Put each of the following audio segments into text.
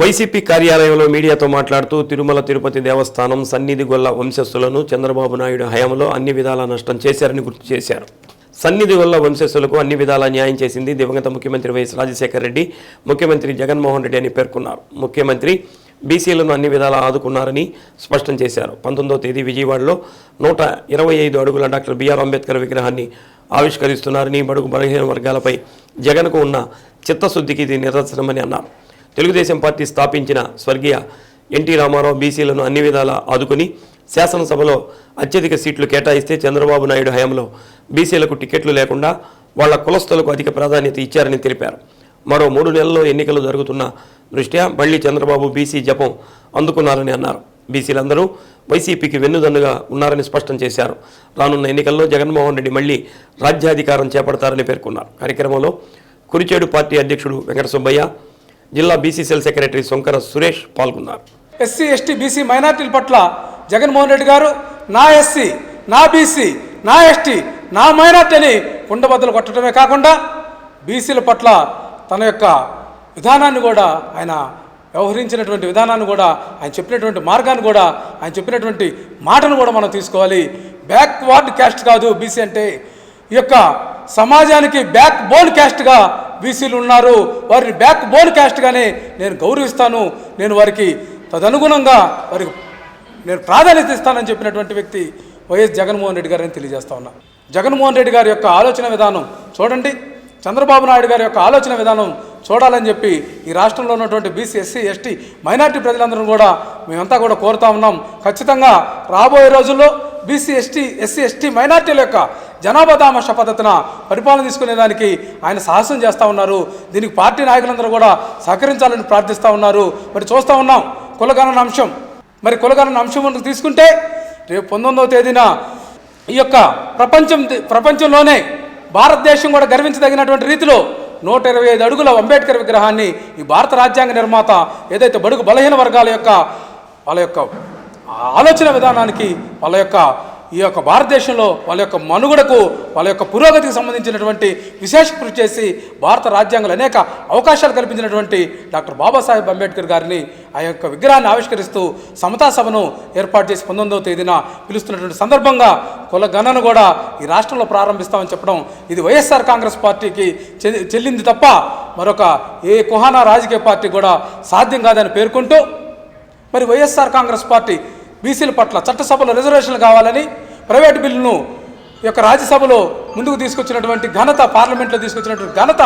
YCP కార్యాలయంలో మీడియాతో మాట్లాడుతూ తిరుమల తిరుపతి దేవస్థానం సన్నిధి గొల్ల వంశస్థులను చంద్రబాబు నాయుడు హయాంలో అన్ని విధాల నష్టం చేశారని గుర్తు చేశారు. సన్నిధిగొల్ల వంశస్థులకు అన్ని విధాల న్యాయం చేసింది దివంగత ముఖ్యమంత్రి వైఎస్ రాజశేఖర రెడ్డి ముఖ్యమంత్రి జగన్మోహన్ రెడ్డి అని పేర్కొన్నారు. ముఖ్యమంత్రి బీసీలను అన్ని విధాలా ఆదుకున్నారని స్పష్టం చేశారు. పంతొమ్మిదో తేదీ విజయవాడలో నూట ఇరవై ఐదు అడుగుల డాక్టర్ బిఆర్ అంబేద్కర్ విగ్రహాన్ని ఆవిష్కరిస్తున్నారని బడుగు బలహీన వర్గాలపై జగన్కు ఉన్న చిత్తశుద్ధికి ఇది నిదర్శనమని అన్నారు. తెలుగుదేశం పార్టీ స్థాపించిన స్వర్గీయ ఎన్టీ రామారావు బీసీలను అన్ని విధాలా ఆదుకుని శాసనసభలో అత్యధిక సీట్లు కేటాయిస్తే చంద్రబాబు నాయుడు హయాంలో బీసీలకు టికెట్లు లేకుండా వాళ్ళ కులస్తులకు అధిక ప్రాధాన్యత ఇచ్చారని తెలిపారు. మరో మూడు నెలల్లో ఎన్నికలు జరుగుతున్న దృష్ట్యా మళ్ళీ చంద్రబాబు బీసీ జపం అందుకున్నారని అన్నారు. బీసీలందరూ వైసీపీకి వెన్నుదన్నుగా ఉన్నారని స్పష్టం చేశారు. రానున్న ఎన్నికల్లో జగన్మోహన్ రెడ్డి మళ్ళీ రాజ్యాధికారం చేపడతారని పేర్కొన్నారు. కార్యక్రమంలో కురిచేడు పార్టీ అధ్యక్షుడు వెంకట సుబ్బయ్య జిల్లా బీసీసీఎల్ సెక్రటరీ శంకర సురేష్ పాల్గొన్నారు. ఎస్సీ ఎస్టీ బీసీ మైనార్టీల పట్ల జగన్మోహన్ రెడ్డి గారు నా ఎస్సీ నా బీసీ నా ఎస్టీ నా మైనార్టీ అని కుండబద్దలు కొట్టడమే కాకుండా బీసీల పట్ల తన యొక్క విధానాన్ని కూడా ఆయన వ్యవహరించినటువంటి విధానాన్ని కూడా ఆయన చెప్పినటువంటి మార్గాన్ని కూడా ఆయన చెప్పినటువంటి మాటను కూడా మనం తీసుకోవాలి. బ్యాక్వర్డ్ క్యాస్ట్ కాదు బీసీ అంటే. ఈ యొక్క సమాజానికి బ్యాక్ బోన్ క్యాస్ట్గా బీసీలు ఉన్నారు వారిని బ్యాక్ బోన్ క్యాస్ట్గానే నేను గౌరవిస్తాను. నేను వారికి తదనుగుణంగా వారికి నేను ప్రాధాన్యత ఇస్తానని చెప్పినటువంటి వ్యక్తి వైఎస్ జగన్మోహన్ రెడ్డి గారని తెలియజేస్తా ఉన్నా. జగన్మోహన్ రెడ్డి గారి యొక్క ఆలోచన విధానం చూడండి. చంద్రబాబు నాయుడు గారి యొక్క ఆలోచన విధానం చూడాలని చెప్పి ఈ రాష్ట్రంలో ఉన్నటువంటి బీసీ ఎస్సీ ఎస్టీ మైనార్టీ ప్రజలందరూ కూడా మేమంతా కూడా కోరుతా ఉన్నాం. ఖచ్చితంగా రాబోయే రోజుల్లో బీసీ ఎస్టీ ఎస్సీ ఎస్టీ మైనార్టీల యొక్క జనాభాదామర్శ పద్ధతిన పరిపాలన తీసుకునేదానికి ఆయన సాహసం చేస్తూ ఉన్నారు. దీనికి పార్టీ నాయకులందరూ కూడా సహకరించాలని ప్రార్థిస్తూ ఉన్నారు. మరి చూస్తూ ఉన్నాం కులగణన అంశం. మరి కులగణన అంశం తీసుకుంటే రేపు పంతొమ్మిదవ తేదీన ఈ యొక్క ప్రపంచం ప్రపంచంలోనే భారతదేశం కూడా గర్వించదగినటువంటి రీతిలో నూట ఇరవై ఐదు అడుగుల అంబేద్కర్ విగ్రహాన్ని ఈ భారత రాజ్యాంగ నిర్మాత ఏదైతే బడుగు బలహీన వర్గాల యొక్క వాళ్ళ యొక్క ఆలోచన విధానానికి వాళ్ళ యొక్క ఈ యొక్క భారతదేశంలో వాళ్ళ యొక్క మనుగడకు వాళ్ళ యొక్క పురోగతికి సంబంధించినటువంటి విశేష కృషి చేసి భారత రాజ్యాంగంలో అనేక అవకాశాలు కల్పించినటువంటి డాక్టర్ బాబాసాహెబ్ అంబేద్కర్ గారిని ఆ యొక్క విగ్రహాన్ని ఆవిష్కరిస్తూ సమతా సభను ఏర్పాటు చేసి పంతొమ్మిదవ తేదీన పిలుస్తున్నటువంటి సందర్భంగా కులగణను కూడా ఈ రాష్ట్రంలో ప్రారంభిస్తామని చెప్పడం ఇది వైఎస్ఆర్ కాంగ్రెస్ పార్టీకి చె- చెల్లింది తప్ప మరొక ఏ కుహానా రాజకీయ పార్టీ కూడా సాధ్యం కాదని పేర్కొంటూ మరి వైఎస్ఆర్ కాంగ్రెస్ పార్టీ బీసీల పట్ల చట్టసభలో రిజర్వేషన్లు కావాలని ప్రైవేట్ బిల్లును యొక్క రాజ్యసభలో ముందుకు తీసుకొచ్చినటువంటి ఘనత పార్లమెంట్లో తీసుకొచ్చినటువంటి ఘనత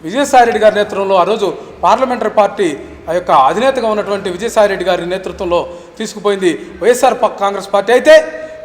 విజయసాయిరెడ్డి గారి నేతృత్వంలో ఆ రోజు పార్లమెంటరీ పార్టీ ఆ యొక్క అధినేతగా ఉన్నటువంటి విజయసాయిరెడ్డి గారి నేతృత్వంలో తీసుకుపోయింది వైఎస్ఆర్ కాంగ్రెస్ పార్టీ. అయితే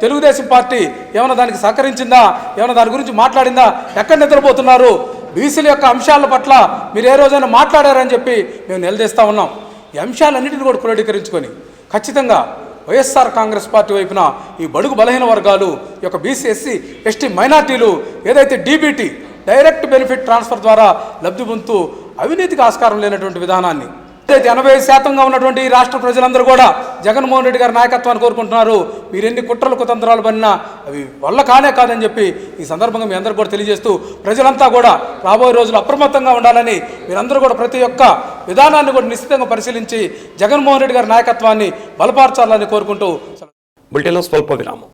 తెలుగుదేశం పార్టీ ఏమైనా దానికి సహకరించిందా? ఏమైనా దాని గురించి మాట్లాడిందా? ఎక్కడ నిద్రపోతున్నారు? బీసీల యొక్క అంశాల పట్ల మీరు ఏ రోజైనా మాట్లాడారని చెప్పి మేము నిలదీస్తా ఉన్నాం. ఈ అంశాలన్నింటిని కూడా క్రోడీకరించుకొని ఖచ్చితంగా వైఎస్ఆర్ కాంగ్రెస్ పార్టీ వైపున ఈ బడుగు బలహీన వర్గాలు ఈ యొక్క బీసీ ఎస్సీ ఎస్టీ మైనార్టీలు ఏదైతే డీబీటీ డైరెక్ట్ బెనిఫిట్ ట్రాన్స్ఫర్ ద్వారా లబ్ధి పొందుతూ అవినీతికి ఆస్కారం లేనటువంటి విధానాన్ని ఏదైతే ఎనభై శాతంగా ఉన్నటువంటి ఈ రాష్ట్ర ప్రజలందరూ కూడా జగన్మోహన్ రెడ్డి గారి నాయకత్వాన్ని కోరుకుంటున్నారు మీరు ఎన్ని కుట్రలు కుతంత్రాలు పడినా అవి వల్ల కానే కాదని చెప్పి ఈ సందర్భంగా మీ అందరూ కూడా తెలియజేస్తూ ప్రజలంతా కూడా రాబోయే రోజులు అప్రమత్తంగా ఉండాలని మీరందరూ కూడా ప్రతి ఒక్క విధానాన్ని కూడా నిశ్చితంగా పరిశీలించి జగన్మోహన్ రెడ్డి గారి నాయకత్వాన్ని బలపరచాలని కోరుకుంటూ బులెటిన్లో స్వల్ప విరామం.